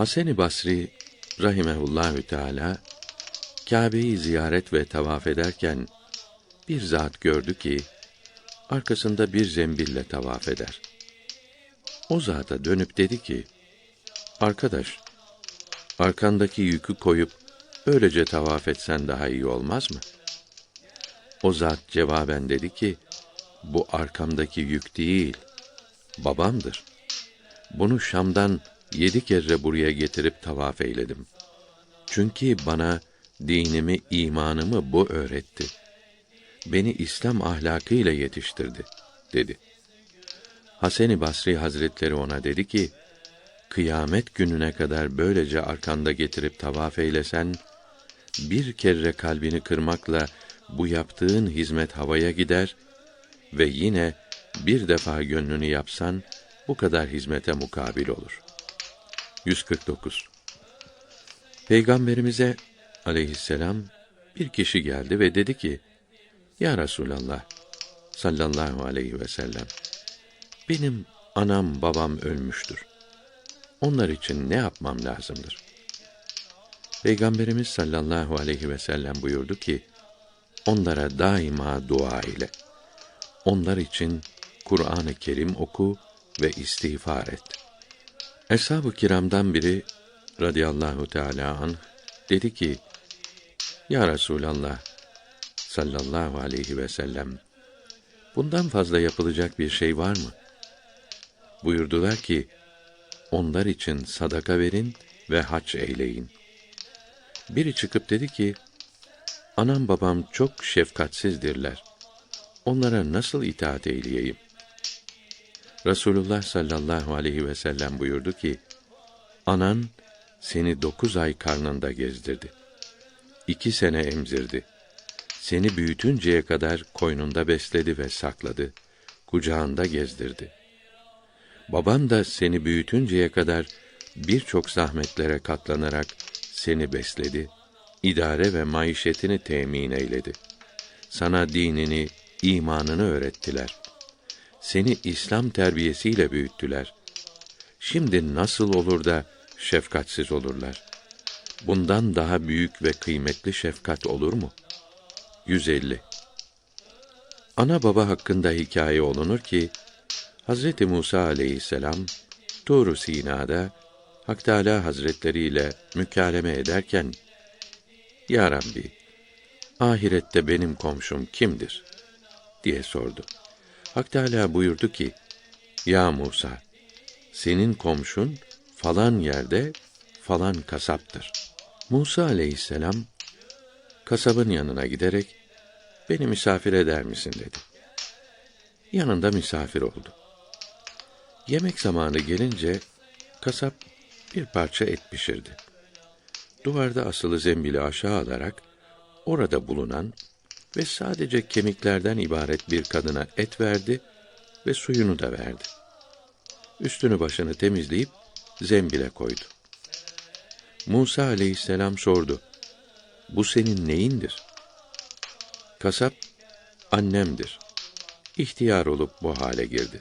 Hasan-ı Basri rahimehullahü teala Kâbe'yi ziyaret ve tavaf ederken bir zat gördü ki arkasında bir zembille tavaf eder. O zata dönüp dedi ki: Arkadaş, arkandaki yükü koyup böylece tavaf etsen daha iyi olmaz mı? O zat cevaben dedi ki: Bu arkamdaki yük değil, babamdır. Bunu Şam'dan yedi kere buraya getirip tavaf eyledim. Çünkü bana dinimi, imanımı bu öğretti. Beni İslam ahlakıyla yetiştirdi, dedi. Hasan-ı Basri Hazretleri ona dedi ki, kıyamet gününe kadar böylece arkanda getirip tavaf eylesen, bir kere kalbini kırmakla bu yaptığın hizmet havaya gider ve yine bir defa gönlünü yapsan, bu kadar hizmete mukabil olur. 149 Peygamberimize aleyhisselam bir kişi geldi ve dedi ki: Ya Resulallah sallallahu aleyhi ve sellem benim anam babam ölmüştür. Onlar için ne yapmam lazımdır? Peygamberimiz sallallahu aleyhi ve sellem buyurdu ki: Onlara daima dua ile. Onlar için Kur'an-ı Kerim oku ve istiğfar et. Eshab-ı kiramdan biri radıyallahu teala anh dedi ki: Ya Resulallah sallallahu aleyhi ve sellem bundan fazla yapılacak bir şey var mı? Buyurdular ki: Onlar için sadaka verin ve hac eyleyin. Biri çıkıp dedi ki: Anam babam çok şefkatsizdirler. Onlara nasıl itaat eyleyeyim? Resulullah sallallahu aleyhi ve sellem buyurdu ki: Anan seni dokuz ay karnında gezdirdi. İki sene emzirdi. Seni büyütünceye kadar koynunda besledi ve sakladı. Kucağında gezdirdi. Baban da seni büyütünceye kadar birçok zahmetlere katlanarak seni besledi, idare ve maişetini temin eyledi. Sana dinini, imanını öğrettiler. Seni İslam terbiyesiyle büyüttüler. Şimdi nasıl olur da şefkatsiz olurlar? Bundan daha büyük ve kıymetli şefkat olur mu? 150 Ana baba hakkında hikaye olunur ki Hazreti Musa aleyhisselam Tur Sina'da Hak Teâlâ Hazretleri ile mükaleme ederken Ya Rabbi, ahirette benim komşum kimdir? diye sordu. Hak Teâlâ buyurdu ki, Ya Musa, senin komşun falan yerde falan kasaptır. Musa aleyhisselam kasabın yanına giderek beni misafir eder misin dedi. Yanında misafir oldu. Yemek zamanı gelince kasap bir parça et pişirdi. Duvarda asılı zembili aşağı alarak orada bulunan ve sadece kemiklerden ibaret bir kadına et verdi ve suyunu da verdi. Üstünü başını temizleyip zembile koydu. Musa aleyhisselam sordu. Bu senin neyindir? Kasap, annemdir. İhtiyar olup bu hale girdi.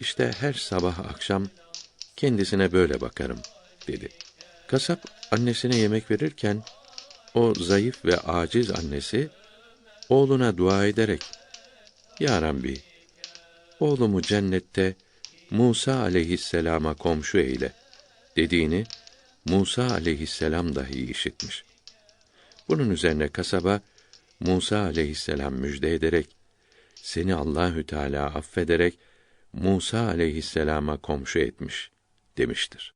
İşte her sabah akşam kendisine böyle bakarım, dedi. Kasap, annesine yemek verirken, o zayıf ve aciz annesi, oğluna dua ederek, Ya Rabbi, oğlumu cennette Musa aleyhisselama komşu eyle, dediğini, Musa aleyhisselam dahi işitmiş. Bunun üzerine kasaba Musa aleyhisselam müjde ederek seni Allahü Teala affederek Musa aleyhisselama komşu etmiş demiştir.